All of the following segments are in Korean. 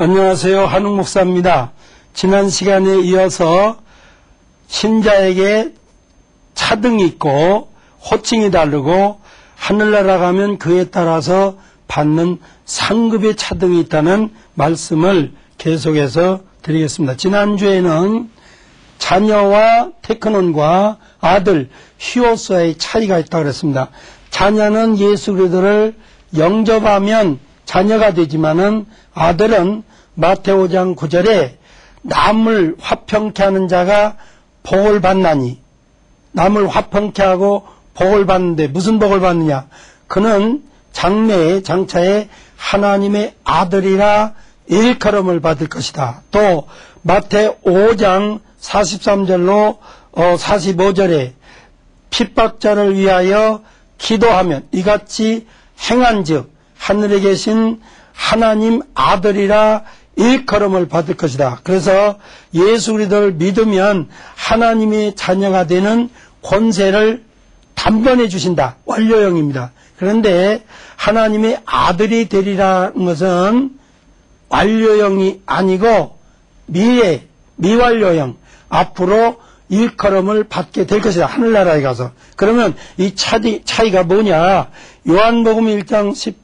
안녕하세요. 한웅 목사입니다. 지난 시간에 이어서 신자에게 차등이 있고 호칭이 다르고 하늘나라 가면 그에 따라서 받는 상급의 차등이 있다는 말씀을 계속해서 드리겠습니다. 지난주에는 자녀와 테크논과 아들 히오스와의 차이가 있다고 그랬습니다. 자녀는 예수 그리스도를 영접하면 자녀가 되지만은 아들은 마테오 장 9절에 남을 화평케 하는 자가 복을 받나니 남을 화평케 하고 복을 받는데 무슨 복을 받느냐 그는 장래에 장차에 하나님의 아들이라 일컬음을 받을 것이다. 또 마태 5장 43절로 45절에 핍박자를 위하여 기도하면 이같이 행한즉 하늘에 계신 하나님 아들이라 일컬음을 받을 것이다. 그래서 예수 그리스도를 믿으면 하나님의 자녀가 되는 권세를 단번에 주신다. 완료형입니다. 그런데 하나님의 아들이 되리라는 것은 완료형이 아니고 미래, 미완료형, 앞으로 일컬음을 받게 될 것이다. 하늘나라에 가서. 그러면 이 차이, 차이가 뭐냐. 요한복음 1장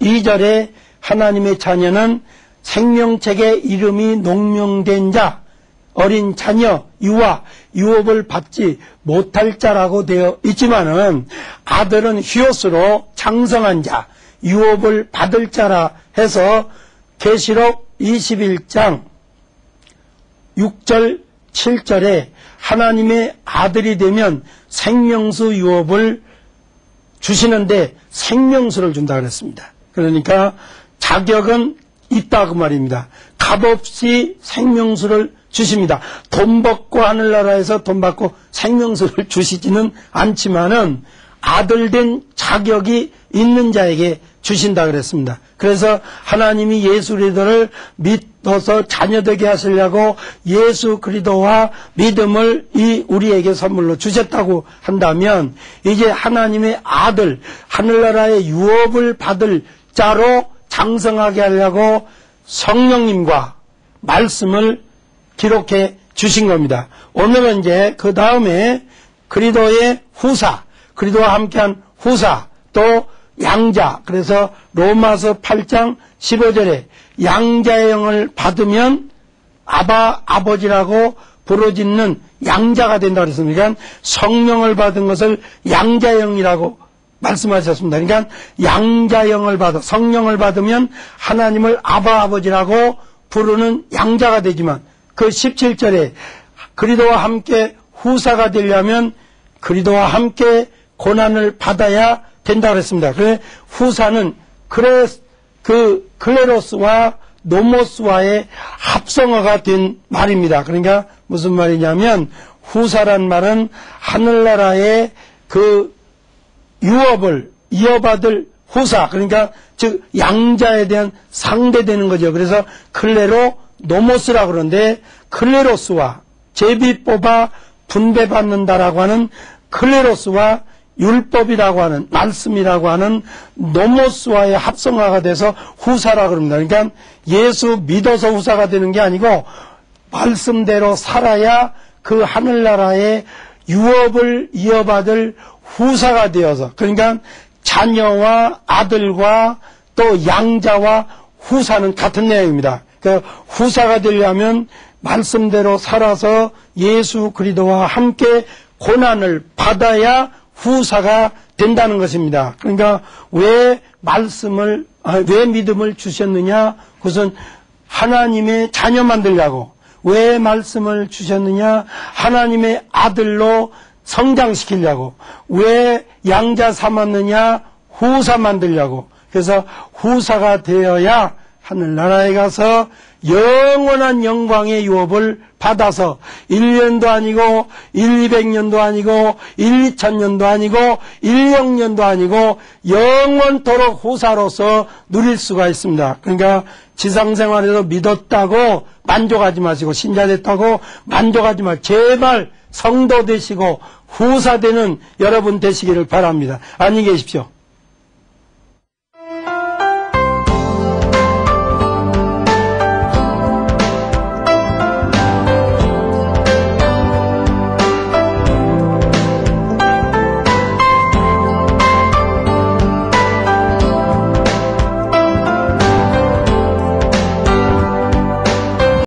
12절에 하나님의 자녀는 생명책에 이름이 농명된 자, 어린 자녀, 유아, 유업을 받지 못할 자라고 되어 있지만은 아들은 히오스로 장성한 자, 유업을 받을 자라 해서 계시록 21장 6절 7절에 하나님의 아들이 되면 생명수 유업을 주시는데 생명수를 준다 그랬습니다. 그러니까 자격은 있다 그 말입니다. 값없이 생명수를 주십니다. 돈 받고 하늘나라에서 돈 받고 생명수를 주시지는 않지만은 아들 된 자격이 있는 자에게 주신다 그랬습니다. 그래서 하나님이 예수 그리스도를 믿어서 자녀되게 하시려고 예수 그리스도와 믿음을 이 우리에게 선물로 주셨다고 한다면 이제 하나님의 아들 하늘나라의 유업을 받을 자로 장성하게 하려고 성령님과 말씀을 기록해 주신 겁니다. 오늘은 이제 그 다음에 그리도의 후사, 그리도와 함께한 후사, 또 양자, 그래서 로마서 8장 15절에 양자의 영을 받으면 아바, 아버지라고 부르짖는 양자가 된다 그랬습니다. 성령을 받은 것을 양자영이라고 말씀하셨습니다. 그러니까 양자영을 받아 성령을 받으면 하나님을 아바 아버지라고 부르는 양자가 되지만 그 17절에 그리도와 함께 후사가 되려면 그리도와 함께 고난을 받아야 된다 그랬습니다. 그 후사는 그레 그 클레로스와 노모스와의 합성어가 된 말입니다. 그러니까 무슨 말이냐면 후사란 말은 하늘나라의 그 유업을 이어받을 후사 그러니까 즉 양자에 대한 상대되는 거죠. 그래서 클레로 노모스라 그러는데 클레로스와 제비 뽑아 분배받는다라고 하는 클레로스와 율법이라고 하는 말씀이라고 하는 노모스와의 합성화가 돼서 후사라 그럽니다. 그러니까 예수 믿어서 후사가 되는 게 아니고 말씀대로 살아야 그 하늘나라의 유업을 이어받을 후사가 되어서 그러니까 자녀와 아들과 또 양자와 후사는 같은 내용입니다. 그 후사가 되려면 말씀대로 살아서 예수 그리스도와 함께 고난을 받아야 후사가 된다는 것입니다. 그러니까 왜 말씀을 아, 왜 믿음을 주셨느냐? 그것은 하나님의 자녀 만들려고 왜 말씀을 주셨느냐? 하나님의 아들로 성장시키려고 왜 양자 삼았느냐? 후사 만들려고 그래서 후사가 되어야 하늘나라에 가서 영원한 영광의 유업을 받아서 1년도 아니고 1, 200년도 아니고 1, 2천년도 아니고 1억년도 아니고 영원토록 후사로서 누릴 수가 있습니다. 그러니까 지상생활에서 믿었다고 만족하지 마시고 신자 됐다고 만족하지 마. 제발 성도 되시고 후사 되는 여러분 되시기를 바랍니다. 안녕히 계십시오.